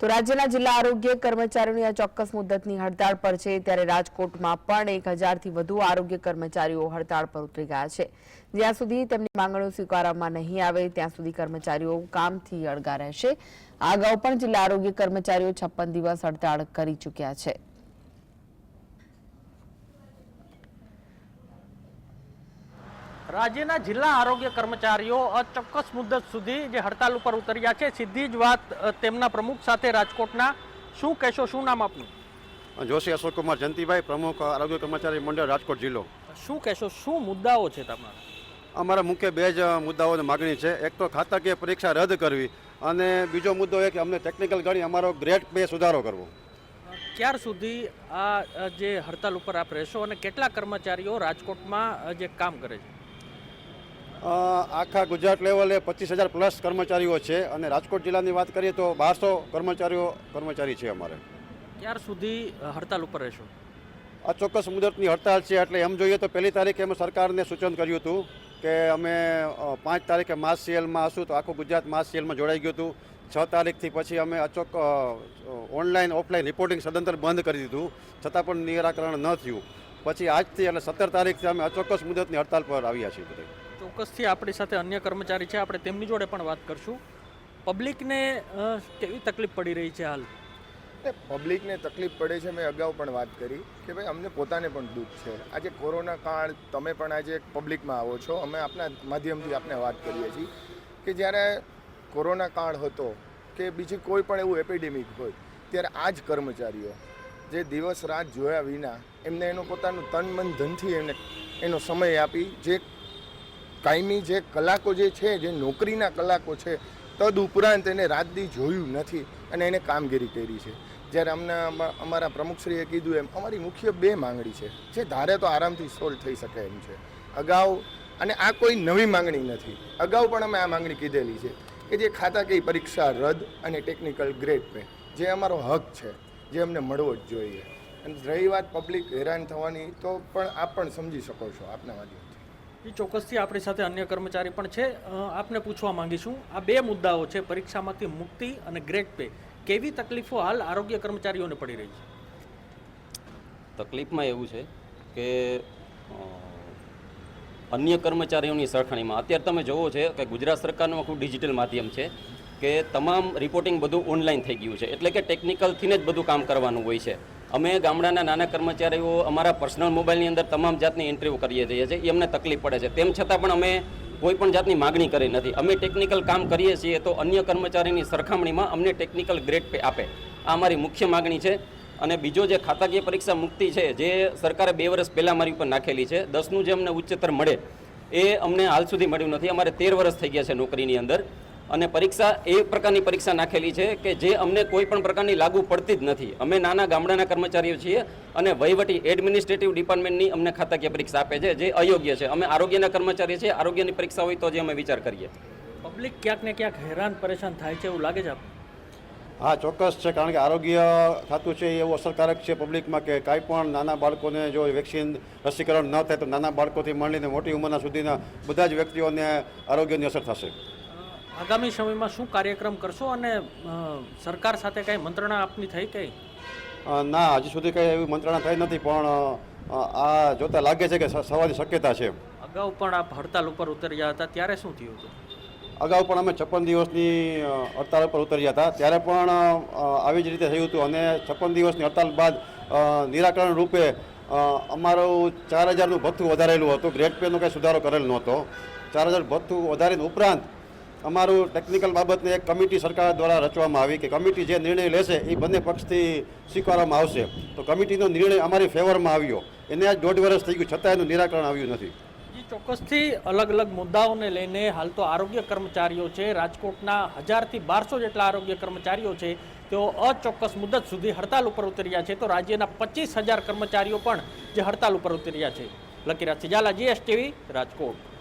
તો રાજ્યના જિલ્લા આરોગ્ય કર્મચારીઓની આ ચોક્કસ મુદ્દતની હડતાળ પર છે. ત્યારે રાજકોટમાં પણ એક હજારથી વધુ આરોગ્ય કર્મચારીઓ હડતાળ પર ઉતરી ગયા છે. જ્યાં સુધી તેમની માંગણીઓ સ્વીકારવામાં નહીં આવે, ત્યાં સુધી કર્મચારીઓ કામથી અળગા રહેશે. આ અગાઉ પણ જિલ્લા આરોગ્ય કર્મચારીઓ છપ્પન દિવસ હડતાળ કરી ચૂક્યા છે. રાજ્યના જિલ્લા આરોગ્ય કર્મચારીઓ અચોક્કસ મુદ્દત સુધી જે હડતાલ ઉપર ઉતર્યા છે સીધી જ વાત તેમના પ્રમુખ સાથે રાજકોટના. શું કહેશો શું નામ આપનું? જોશી અશોકકુમાર જયંતિભાઈ પ્રમુખ આરોગ્ય કર્મચારી મંડળ રાજકોટ જિલ્લો. શું કહેશો શું મુદ્દાઓ છે તમારા? અમારા મુખ્ય બે જ મુદ્દાઓની માગણી છે. એક તો ખાતાકીય પરીક્ષા રદ કરવી અને બીજો મુદ્દો એ કે અમને ટેકનિકલ ગણી અમારો ગ્રેડ પે સુધારો કરવો. ક્યાર સુધી આ જે હડતાલ ઉપર આપ રહેશો અને કેટલા કર્મચારીઓ રાજકોટમાં જે કામ કરે છે? આખા ગુજરાત લેવલે પચીસ હજાર પ્લસ કર્મચારીઓ છે અને રાજકોટ જિલ્લાની વાત કરીએ તો બારસો કર્મચારીઓ કર્મચારી છે અમારે. ક્યાર સુધી હડતાલ ઉપર રહેશો? આ ચોક્કસ મુદતની હડતાલ છે એટલે એમ જોઈએ તો પહેલી તારીખે અમે સરકારને સૂચન કર્યું હતું કે અમે પાંચ તારીખે માસ સીએલમાં હશું તો આખું ગુજરાત માસ સીએલમાં જોડાઈ ગયું હતું. છ તારીખથી પછી અમે અચોક ઓનલાઈન ઓફલાઈન રિપોર્ટિંગ સદંતર બંધ કરી દીધું. છતાં પણ નિરાકરણ ન થયું. પછી આજથી એટલે સત્તર તારીખથી અમે અચોક્કસ મુદતની હડતાલ પર આવ્યા છીએ બધે. ચોક્કસથી આપણી સાથે અન્ય કર્મચારી છે. આપણે તેમની જોડે પણ વાત કરશું. પબ્લિકને કેવી તકલીફ પડી રહી છે હાલ? પબ્લિકને તકલીફ પડે છે મેં અગાઉ પણ વાત કરી કે ભાઈ અમને પોતાને પણ દુઃખ છે. આજે કોરોના કાળ, તમે પણ આજે પબ્લિકમાં આવો છો. અમે આપના માધ્યમથી આપને વાત કરીએ છીએ કે જ્યારે કોરોના કાળ હતો કે બીજી કોઈ પણ એવું એપિડેમિક હોય, ત્યારે આ જ કર્મચારીઓ જે દિવસ રાત જોયા વિના એમને એનું પોતાનું તન મન ધનથી એને એનો સમય આપી, જે કાયમી જે કલાકો જે છે, જે નોકરીના કલાકો છે, તદ ઉપરાંત એને રાતદી જોયું નથી અને એને કામગીરી કરી છે. જ્યારે અમને અમારા પ્રમુખશ્રીએ કીધું એમ, અમારી મુખ્ય બે માંગણી છે, જે ધારે તો આરામથી સોલ્વ થઈ શકે એમ છે. અગાઉ અને આ કોઈ નવી માંગણી નથી. અગાઉ પણ અમે આ માંગણી કીધેલી છે કે જે ખાતાકીય પરીક્ષા રદ અને ટેકનિકલ ગ્રેડ પે, જે અમારો હક છે, જે અમને મળવો જ જોઈએ. અને રહી વાત પબ્લિક હેરાન થવાની, તો પણ આપ પણ સમજી શકો છો આપના માધ્યમથી. એ ચોક્કસથી આપણી સાથે અન્ય કર્મચારી પણ છે. આપને પૂછવા માંગીશું, આ બે મુદ્દાઓ છે, પરીક્ષામાંથી મુક્તિ અને ગ્રેડ પે. કેવી તકલીફો હાલ આરોગ્ય કર્મચારીઓને પડી રહી છે? તકલીફમાં એવું છે કે અન્ય કર્મચારીઓની સરખાણીમાં અત્યારે તમે જોવો છે કે ગુજરાત સરકારનું આખું ડિજિટલ માધ્યમ છે કે તમામ રિપોર્ટિંગ બધું ઓનલાઈન થઈ ગયું છે. એટલે કે ટેકનિકલથીને જ બધું કામ કરવાનું હોય છે. અમે ગામડાના નાના કર્મચારીઓ અમારા પર્સનલ મોબાઈલની અંદર તમામ જાતની ઇન્ટરવ્યૂ કરીએ જઈએ છીએ એમને તકલીફ પડે છે. તેમ છતાં પણ અમે કોઈ પણ જાતની માગણી કરી નથી. અમે ટેકનિકલ કામ કરીએ છીએ તો અન્ય કર્મચારીની સરખામણીમાં અમને ટેકનિકલ ગ્રેડ પે આપે. આ અમારી મુખ્ય માગણી છે. અને બીજો જે ખાતાકીય પરીક્ષા મુક્તિ છે, જે સરકારે બે વર્ષ પહેલાં મારી ઉપર નાખેલી છે, દસનું જે અમને ઉચ્ચતર મળે, એ અમને હાલ સુધી મળ્યું નથી. અમારે તેર વર્ષ થઈ ગયા છે નોકરીની અંદર. અને પરીક્ષા એ પ્રકારની પરીક્ષા નાખેલી છે કે જે અમને કોઈ પણ પ્રકારની લાગુ પડતી જ નથી. અમે નાના ગામડાના કર્મચારીઓ છીએ અને વહીવટી એડમિનિસ્ટ્રેટિવ ડિપાર્ટમેન્ટની અમને ખાતાકીય પરીક્ષા આપે છે જે અયોગ્ય છે. અમે આરોગ્યના કર્મચારી છીએ આરોગ્યની પરીક્ષા હોય તો જે અમે વિચાર કરીએ. પબ્લિક ક્યાંક ને ક્યાંક હેરાન પરેશાન થાય છે એવું લાગે છે હા ચોક્કસ છે કારણ કે આરોગ્ય ખાતું છે એવું અસરકારક છે પબ્લિકમાં કે કાંઈ પણ નાના બાળકોને જો વેક્સિન રસીકરણ ન થાય તો નાના બાળકોથી માંડીને મોટી ઉંમરના સુધીના બધા જ વ્યક્તિઓને આરોગ્યની અસર થશે. આગામી સમયમાં શું કાર્યક્રમ કરશો અને સરકાર સાથે કંઈ મંત્રણા આપની થઈ કઈ ના હજી સુધી કંઈ એવી મંત્રણા થઈ નથી પણ આ જોતા લાગે છે કે સ- થવાની શક્યતા છે. અગાઉ પણ આપ હડતાલ ઉપર ઉતર્યા હતા ત્યારે શું થયું હતું? અગાઉ પણ અમે છપ્પન દિવસની હડતાલ ઉપર ઉતર્યા હતા ત્યારે પણ આવી જ રીતે થયું હતું. અને છપ્પન દિવસની હડતાલ બાદ નિરાકરણ રૂપે અમારું ચાર હજારનું ભથ્થું વધારેલું હતું. ગ્રેડ પેનો કંઈ સુધારો કરેલ નહોતો. ચાર હજાર ભથ્થું વધારીને ઉપરાંત અમારું ટેકનિકલ બાબતને એક કમિટી સરકાર દ્વારા રચવામાં આવી કે કમિટી જે નિર્ણય લેશે એ બંને પક્ષથી સ્વીકારવામાં આવશે. તો કમિટીનો નિર્ણય અમારી ફેવરમાં આવ્યો. એને આજ દોઢ વર્ષ થઈ ગયું છતાં એનું નિરાકરણ આવ્યું નથી. ચોક્કસથી અલગ અલગ મુદ્દાઓને લઈને હાલ તો આરોગ્ય કર્મચારીઓ છે. રાજકોટના હજારથી બારસો જેટલા આરોગ્ય કર્મચારીઓ છે. તેઓ અચોક્કસ મુદત સુધી હડતાલ ઉપર ઉતર્યા છે. તો રાજ્યના પચીસ હજાર કર્મચારીઓ પણ જે હડતાલ ઉપર ઉતર્યા છે. લકીરાજ સિજાલા, જીએસટીવી, રાજકોટ.